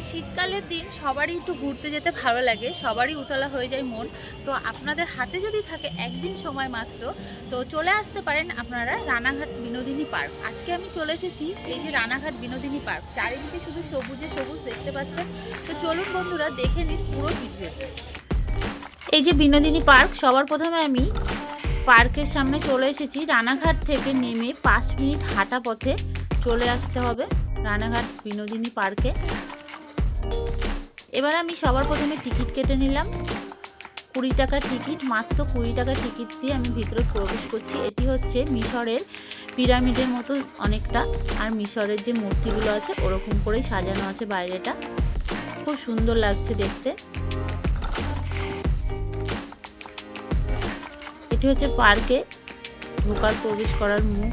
এই শীতকালের দিন সবারই একটু ঘুরতে যেতে ভালো লাগে, সবারই উতলা হয়ে যায় মন। তো আপনাদের হাতে যদি থাকে একদিন সময় মাত্র, তো চলে আসতে পারেন আপনারা রানাঘাট বিনোদিনী পার্ক। আজকে আমি চলে এসেছি এই যে রানাঘাট বিনোদিনী পার্ক। চারিদিকে শুধু সবুজে সবুজ দেখতে পাচ্ছেন। তো চলুন বন্ধুরা, দেখে নিন পুরো ভিডিওতে এই যে বিনোদিনী পার্ক, সবার প্রথমে আমি পার্কের সামনে চলে এসেছি। রানাঘাট থেকে নেমে পাঁচ মিনিট হাঁটা পথে চলে আসতে হবে রানাঘাট বিনোদিনী পার্কে। এবার আমি সবার প্রথমে টিকিট কেটে নিলাম। কুড়ি টাকা টিকিট, মাত্র কুড়ি টাকা টিকিট দিয়ে আমি ভিতরে প্রবেশ করছি। এটি হচ্ছে মিশরের পিরামিডের মতো অনেকটা। আর মিশরের যে মূর্তিগুলো আছে, ওরকম করেই সাজানো আছে বাইরেটা। খুব সুন্দর লাগছে দেখতে। এটি হচ্ছে পার্কে ঢোকার, প্রবেশ করার মুখ।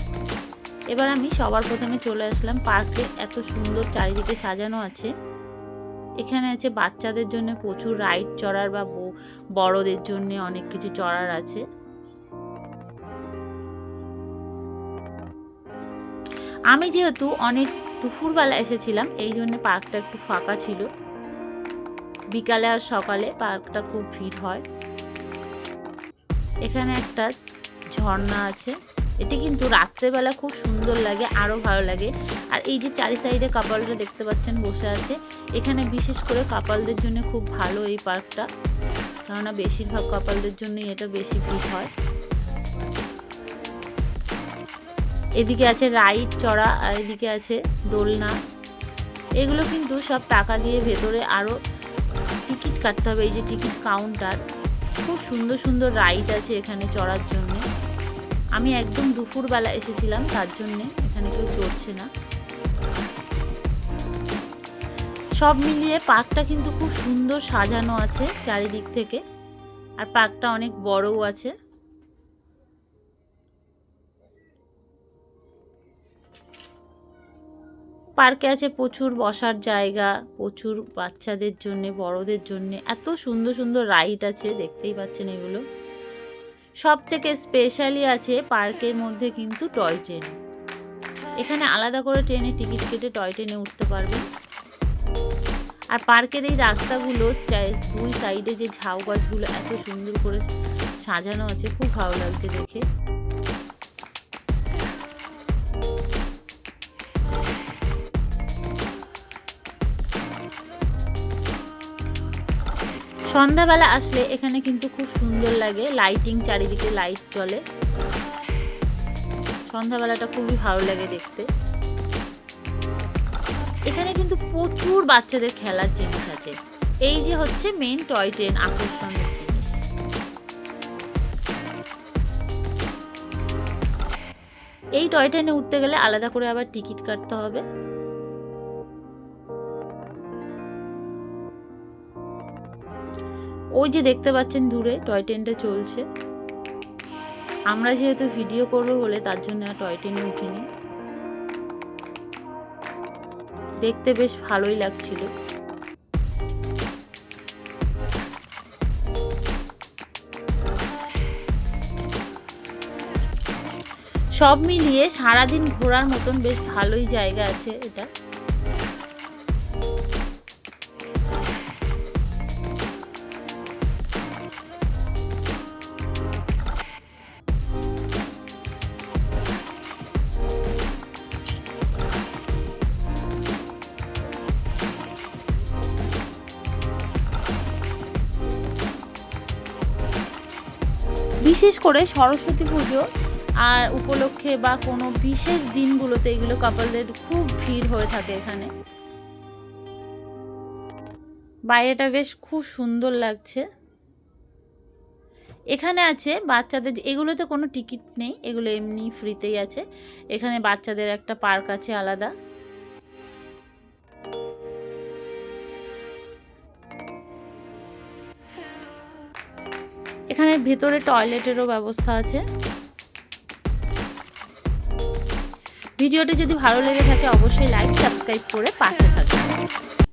এবার আমি সবার প্রথমে চলে আসলাম পার্কে। এত সুন্দর চারিদিকে সাজানো আছে। এখানে আছে বাচ্চাদের জন্য প্রচুর রাইড চড়ার বা বড়দের জন্য অনেক কিছু চড়ার আছে। আমি যেহেতু অনেক দুপুরবেলা এসেছিলাম, এই জন্য পার্কটা একটু ফাঁকা ছিল। বিকালে আর সকালে পার্কটা খুব ভিড় হয়। এখানে একটা ঝর্ণা আছে। এটি কিন্তু রাত্রেবেলা খুব সুন্দর লাগে আরও ভালো লাগে। আর এই যে চারি সাইডে কাপালরা দেখতে পাচ্ছেন, বসে আছে। এখানে বিশেষ করে কাপালদের জন্য খুব ভালো এই পার্কটা। কেননা বেশিরভাগ কাপালদের জন্যই এটা বেশি ভিড় হয়। এদিকে আছে রাইড, চড়া, আর এদিকে আছে দোলনা। এগুলো কিন্তু সব টাকা দিয়ে ভেতরে আরও টিকিট কাটতে হবে, এই যে টিকিট কাউন্টার। খুব সুন্দর সুন্দর রাইড আছে এখানে চড়ার জন্য। আমি একদম দুপুরবেলা এসেছিলাম, তার জন্যে এখানে কেউ চড়ছে না। সব মিলিয়ে পার্কটা কিন্তু খুব সুন্দর সাজানো আছে চারিদিক থেকে, আর পার্কটা অনেক বড়ও আছে। পার্কে আছে প্রচুর বসার জায়গা, প্রচুর বাচ্চাদের জন্য, বড়দের জন্য, এত সুন্দর সুন্দর রাইড আছে, দেখতেই পাচ্ছেন এগুলো। সব থেকে স্পেশালি আছে পার্কের মধ্যে কিন্তু টয় ট্রেন এখানে আলাদা করে ট্রেনে টিকিট কেটে টয় ট্রেনে উঠতে পারবে। আর পার্কের এই রাস্তাগুলো দুই সাইডে যে ঝাউ গাছগুলো এত সুন্দর করে সাজানো আছে, খুব ভালো লাগছে দেখে। সন্ধ্যাবেলা আসলে এখানে কিন্তু খুব সুন্দর লাগে। লাইটিং চারিদিকে লাইট জ্বলে। সন্ধ্যাবেলাটা খুবই ভালো লাগে দেখতে। এখানে কিন্তু প্রচুর বাচ্চাদের খেলার জিনিস আছে। এই যে হচ্ছে মেন টয় ট্রেন আকর্ষণের জিনিস। এই টয় ট্রেনে উঠতে গেলে আলাদা করে আবার টিকিট কাটতে হবে। ওই যে দেখতে পাচ্ছেন দূরে টয় ট্রেনটা চলছে। আমরা যেহেতু ভিডিও করব বলে তার জন্য আর টয় ট্রেনে উঠিনি। দেখতে বেশ ভালোই লাগছিল। সব মিলিয়ে সারাদিন ঘোরার মতন বেশ ভালোই জায়গা আছে এটা। বিশেষ করে সরস্বতী পুজো আর উপলক্ষে বা কোনো বিশেষ দিনগুলোতে এগুলো কাপলদের খুব ভিড় হয়ে থাকে এখানে। বাইরেটা বেশ খুব সুন্দর লাগছে। এখানে আছে বাচ্চাদের, এগুলোতে কোনো টিকিট নেই, এগুলো এমনি ফ্রিতেই আছে। এখানে বাচ্চাদের একটা পার্ক আছে আলাদা। এখানে ভেতরে টয়লেটেরও ব্যবস্থা আছে। ভিডিওটি যদি ভালো লেগে থাকে, অবশ্যই লাইক সাবস্ক্রাইব করে পাশে থাকবেন।